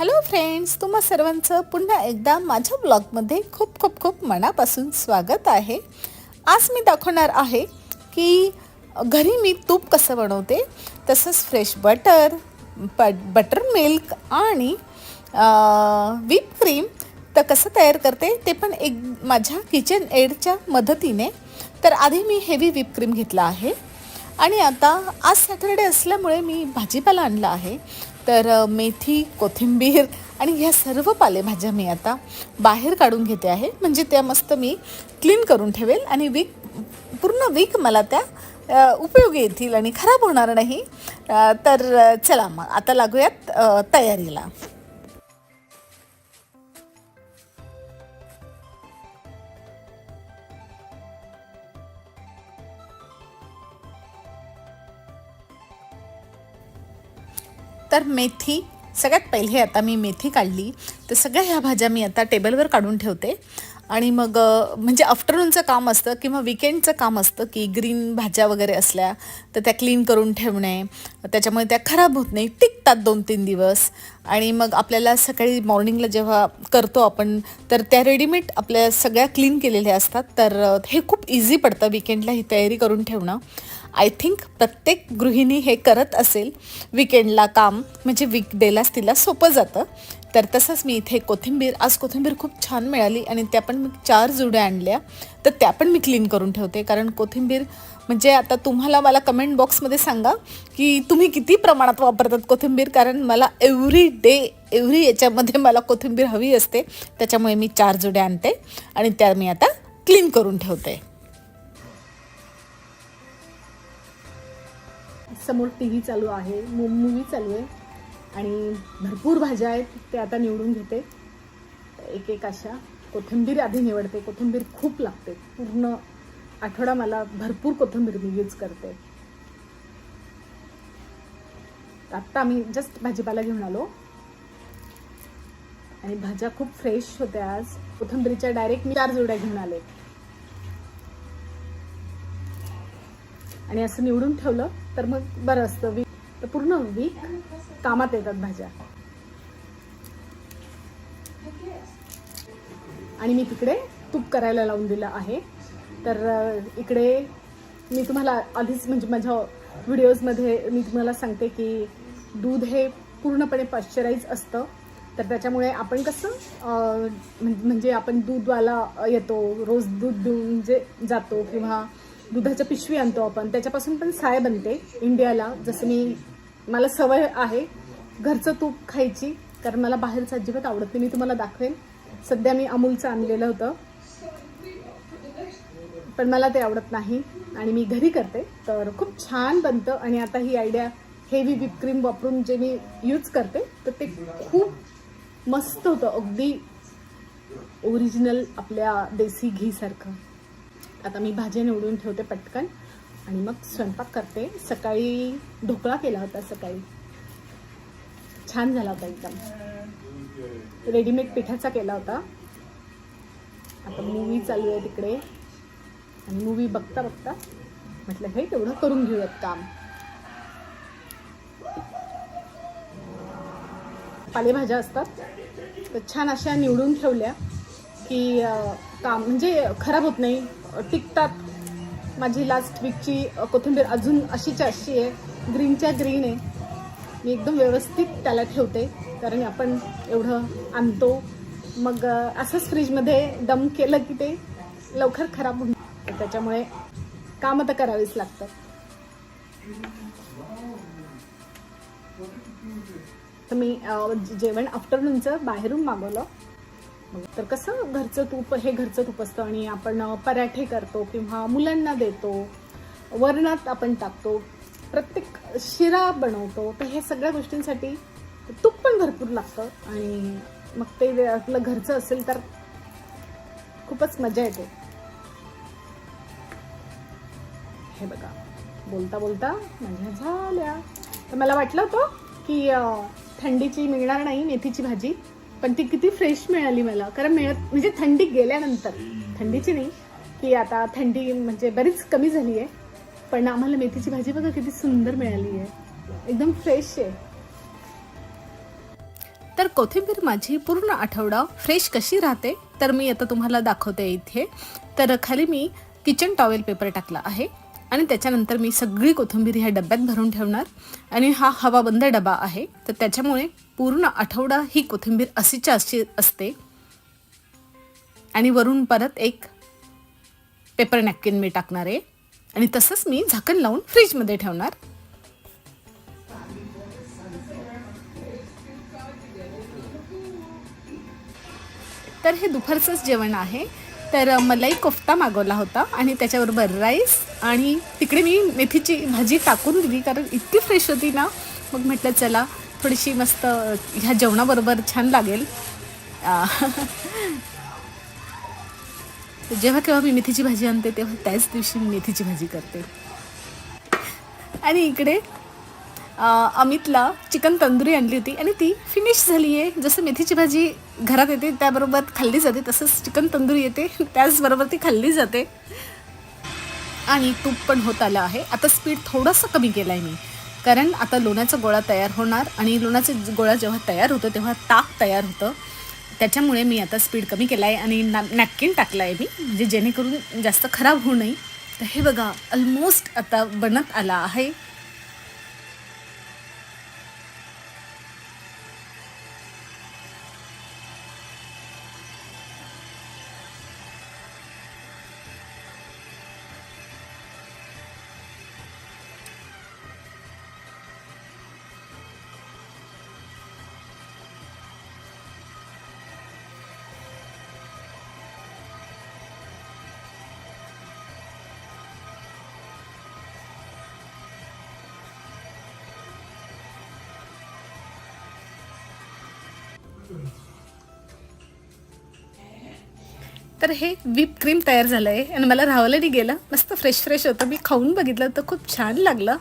Hello friends तुम्हा सर्वांचं पुन्हा एकदा माझ्या ब्लॉगमध्ये खूप खूप खूप मनापासून स्वागत आहे. आज मी दाखवणार आहे की घरी मी तूप कसं बनवते तसंच फ्रेश बटर ब बटर मिल्क आणि व्हीप क्रीम तर कसं तयार करते ते पण एक माझ्या किचन एडच्या मदतीने. तर आधी मी हेवी व्हीप क्रीम घेतला आहे. आणि आता आज सॅटरडे असल्यामुळे मी भाजीपाला आणला आहे. तर मेथी कोथिंबीर आणि ह्या सर्व पालेभाज्या मी आता बाहेर काढून घेते आहे. म्हणजे त्या मस्त मी क्लीन करून ठेवेल आणि वीक पूर्ण वीक मला त्या उपयोगी येतील आणि खराब होणार नाही. तर चला मग आता लागूयात तयारीला. तर मेथी सगळ्यात पहिले आता मी मेथी काढली. तर सगळ्या ह्या भाज्या मी आता टेबलवर काढून ठेवते. आणि मग म्हणजे आफ्टरनूनचं काम असतं किंवा विकेंडचं काम असतं की ग्रीन भाज्या वगैरे असल्या तर त्या क्लीन करून ठेवणे. त्याच्यामुळे त्या खराब होत नाही टिकतात दोन तीन दिवस. आणि मग आपल्याला सकाळी मॉर्निंगला जेव्हा करतो आपण तर त्या रेडीमेड आपल्या सगळ्या क्लीन केलेल्या असतात. तर हे खूप इझी पडतं विकेंडला ही तयारी करून ठेवणं. आय थिंक प्रत्येक गृहिणी हे करत असेल. विकेंडला काम म्हणजे वीकडेलाच तिला सोपं जातं. तर तसंच मी इथे कोथिंबीर आज कोथिंबीर खूप छान मिळाली आणि त्या पण मी चार जुड्या आणल्या. तर त्या पण मी क्लीन करून ठेवते. कारण कोथिंबीर म्हणजे आता तुम्हाला मला कमेंट बॉक्समध्ये सांगा की तुम्ही किती प्रमाणात वापरतात कोथिंबीर? कारण मला एव्हरी डे एव्हरी याच्यामध्ये मला कोथिंबीर हवी असते. त्याच्यामुळे मी चार जुड्या आणते आणि त्या मी आता क्लीन करून ठेवते. समोर टी व्ही चालू आहे मूवी चालू आहे. आणि भरपूर भाज्या आहेत ते आता निवडून घेते. एक एक अशा. कोथिंबीर आधी निवडते कोथिंबीर खूप लागते. पूर्ण आठवडा मला भरपूर कोथिंबीर मी यूज करते. आत्ता आम्ही जस्ट भाजीपाला घेऊन आलो. आणि भाज्या खूप फ्रेश होत्या आज. कोथिंबीरीच्या डायरेक्ट मी चार जोड्या घेऊन आले. आणि असं निवडून ठेवलं तर मग बरं असतं. वीक तर पूर्ण वीक कामात येतात भाज्या. आणि मी तिकडे तूप करायला लावून दिलं आहे. तर इकडे मी तुम्हाला आधीच म्हणजे माझ्या व्हिडिओजमध्ये मी तुम्हाला सांगते की दूध हे पूर्णपणे पॉश्चराईज असतं. तर त्याच्यामुळे आपण कसं म्हणजे आपण दूधवाला येतो रोज दूध देऊन जे जातो किंवा दुधाच्या पिशवी आणतो आपण. त्याच्यापासून पण साय बनते इंडियाला. जसं मी मला सवय आहे घरचं तूप खायची कारण मला बाहेरचं अजिबात आवडत नाही. मी तुम्हाला दाखवेन. सध्या मी अमूलचं आणलेलं होतं. पण मला ते आवडत नाही आणि मी घरी करते. तर खूप छान बनतं आणि आता ही आयडिया हेवी व्हिप क्रीम वापरून जे मी यूज करते तर ते खूप मस्त होतं. अगदी ओरिजिनल आपल्या देसी घीसारखं. आता मी भाज्या निवडून ठेवते पटकन. आणि मग स्वयंपाक करते. सकाळी ढोकळा केला होता सकाळी. छान झाला होता एकदम. रेडीमेड पिठाचा केला होता. आता मूवी चालू आहे तिकडे. आणि मूवी बघता बघता म्हटलं हे तेवढं करून घेऊयात काम. पालेभाज्या असतात. तर छान अशा निवडून ठेवल्या की काम म्हणजे खराब होत नाही. टिकतात. माझी लास्ट वीकची कोथिंबीर अजून अशीच्या अशी आहे. ग्रीनच्या ग्रीन आहे. मी एकदम व्यवस्थित त्याला ठेवते. कारण आपण एवढं आणतो. मग असंच फ्रीजमध्ये दम केलं की ते लवकर खराब होऊन त्याच्यामुळे कामं तर करावीच लागतात. तर मी जेवण आफ्टरनूनचं बाहेरून मागवलं. तर कसं घरचं तूप हे घरचं तूप असतं आणि आपण पराठे करतो किंवा मुलांना देतो वरणात आपण टाकतो प्रत्येक शिरा बनवतो तर हे सगळ्या गोष्टींसाठी तूप पण भरपूर लागतं आणि मग ते आपलं घरचं असेल तर खूपच मजा येते. हे बघा बोलता बोलता माझ्या झाल्या. तर मला वाटलं होतं की थंडीची मिळणार नाही मेथीची भाजी. पण ती किती फ्रेश मिळाली मला. कारण मिळत म्हणजे थंडी गेल्यानंतर. थंडीची नाही की आता थंडी म्हणजे बरीच कमी झाली आहे. पण आम्हाला मेथीची भाजी बघा किती सुंदर मिळाली आहे. एकदम फ्रेश आहे. तर कोथिंबीर माझी पूर्ण आठवडा फ्रेश कशी राहते तर मी आता तुम्हाला दाखवते इथे. तर खाली मी किचन टॉवेल पेपर टाकला आहे. आणि त्याच्यानंतर मी सगळी कोथिंबीर ह्या डब्यात भरून ठेवणार. आणि हा हवाबंद डबा आहे. तर त्याच्यामुळे पूर्ण आठवडा ही कोथिंबीर अशीच्या अशी असते. आणि वरून परत एक पेपर नॅपकिन मी टाकणार आहे. आणि तसंच मी झाकण लावून फ्रीजमध्ये ठेवणार. तर हे दुपारचंच जेवण आहे. तर मलाई कोफ्ता मागवला होता आणि त्याच्याबरोबर राईस आणि तिकडे मी मेथीची भाजी टाकून दिली कारण इतकी फ्रेश होती ना. मग म्हटलं चला थोडीशी मस्त ह्या जेवणाबरोबर छान लागेल. जेव्हा केव्हा मी मेथीची भाजी आणते तेव्हा त्याच दिवशी मी मेथीची भाजी करते. आणि इकडे अमितला चिकन तंदुरी आणली होती आणि ती फिनिश झाली आहे जसं मेथीची भाजी घरात येते त्याबरोबर खाल्ली जाते तसंच चिकन तंदुरी येते त्याचबरोबर ती खाल्ली जाते. आणि तूप पण होत आलं आहे. आता स्पीड थोडंसं कमी केलं आहे मी. कारण आता लोण्याचा गोळा तयार होणार आणि लोण्याचा गोळा जेव्हा तयार होतो तेव्हा ताक तयार होतं. त्याच्यामुळे मी आता स्पीड कमी केला आहे आणि ना नॅपकिन टाकला आहे मी म्हणजे जेणेकरून जास्त खराब होऊ नये. तर हे बघा ऑलमोस्ट आता बनत आला आहे. तर हे व्हीप क्रीम तयार झालं आहे आणि मला राहावलं नाही गेलं. मस्त फ्रेश फ्रेश होतं. मी खाऊन बघितलं तर खूप छान लागलं.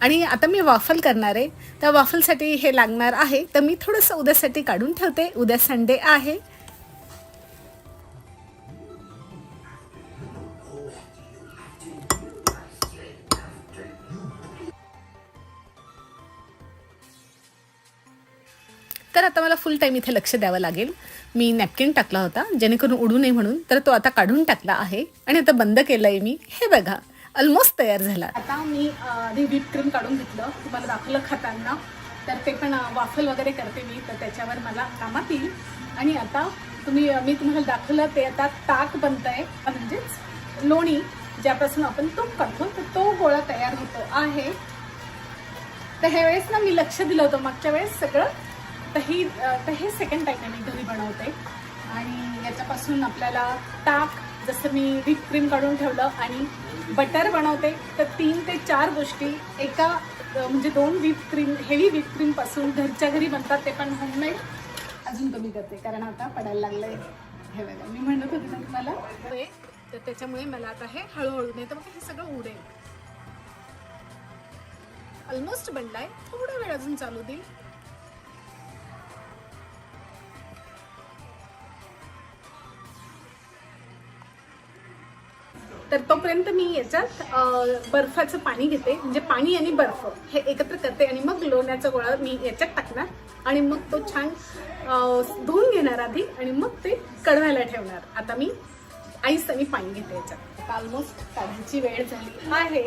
आणि आता मी वाफल करणार आहे. त्या वाफलसाठी हे लागणार आहे. तर मी थोडंसं उद्यासाठी काढून ठेवते. उद्या संडे आहे. तर आता मला फुल टाईम इथे लक्ष द्यावं लागेल. मी नॅपकिन टाकला होता जेणेकरून उडू नये म्हणून तर तो आता काढून टाकला आहे आणि आता बंद केलं आहे मी. हे बघा ऑलमोस्ट तयार झाला. आता मी आधी व्हीप क्रीम काढून घेतलं. तुम्हाला दाखवलं खाताना. तर ते पण वाफल वगैरे करते मी तर त्याच्यावर मला कामात येईल. आणि आता तुम्ही मी तुम्हाला दाखवलं ते आता ताक बनत आहे म्हणजेच लोणी ज्यापासून आपण तूप काढतो. तर तो गोळा तयार होतो आहे. तर ह्या वेळेस ना मी लक्ष दिलं होतं मागच्या वेळेस सगळं तर ही तर हे सेकंड टाईम आहे मी घरी बनवते. आणि याच्यापासून आपल्याला ताक जसं मी व्हीप क्रीम काढून ठेवलं आणि बटर बनवते तर तीन ते चार गोष्टी एका म्हणजे दोन व्हीप क्रीम हेवी व्हीप क्रीमपासून घरच्या घरी बनतात ते पण होममेड अजून कमी करते कारण आता पडायला लागलं आहे हे बघा मी म्हणत होते ना तुम्हाला तर त्याच्यामुळे मला आता हे हळूहळू नाही तर मग हे सगळं उडेल. ऑलमोस्ट बनलाय थोडा वेळ अजून चालू देईल. तर तोपर्यंत मी याच्यात बर्फाचं पाणी घेते. म्हणजे पाणी आणि बर्फ हे एकत्र करते आणि मग लोण्याचा गोळा मी याच्यात टाकणार आणि मग तो छान धुवून घेणार आधी आणि मग ते कढवायला ठेवणार. आता मी आईस आणि पाणी घेते याच्यात. ऑलमोस्ट काढायची वेळ झाली. आहे.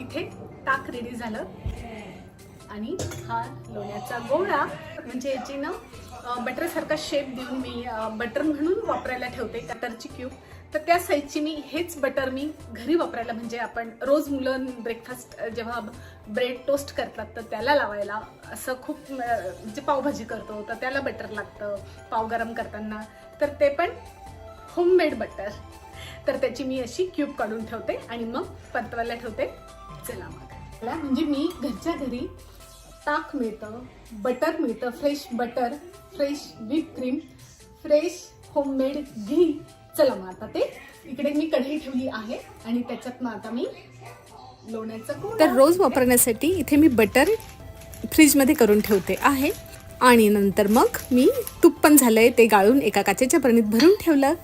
इथे ताक रेडी झालं. आणि हा लोण्याचा गोळा. म्हणजे याची ना बटरसारखा शेप देऊन मी बटर म्हणून वापरायला ठेवते कटरची क्यूब तर त्या साईजची मी हेच बटर मी घरी वापरायला म्हणजे आपण रोज मुलं ब्रेकफास्ट जेव्हा ब्रेड टोस्ट करतात तर त्याला लावायला असं खूप म्हणजे पावभाजी करतो तर त्याला बटर लागतं पाव गरम करताना. तर ते पण होममेड बटर तर त्याची मी अशी क्यूब काढून ठेवते आणि मग परतवायला ठेवते. चला मग. मला म्हणजे मी घरच्या घरी ताक मिळतं बटर मिळतं fresh butter fresh whip cream fresh homemade घी. चला मग आता ते इकडे मी कढई ठेवली आहे आणि त्याच्यात मग आता मी लोण्याचं तर रोज वापरण्यासाठी इथे मी बटर फ्रीजमध्ये करून ठेवते आहे. आणि नंतर मग मी तूप पण झालंय ते गाळून एका काचेच्या बरणीत भरून ठेवलं.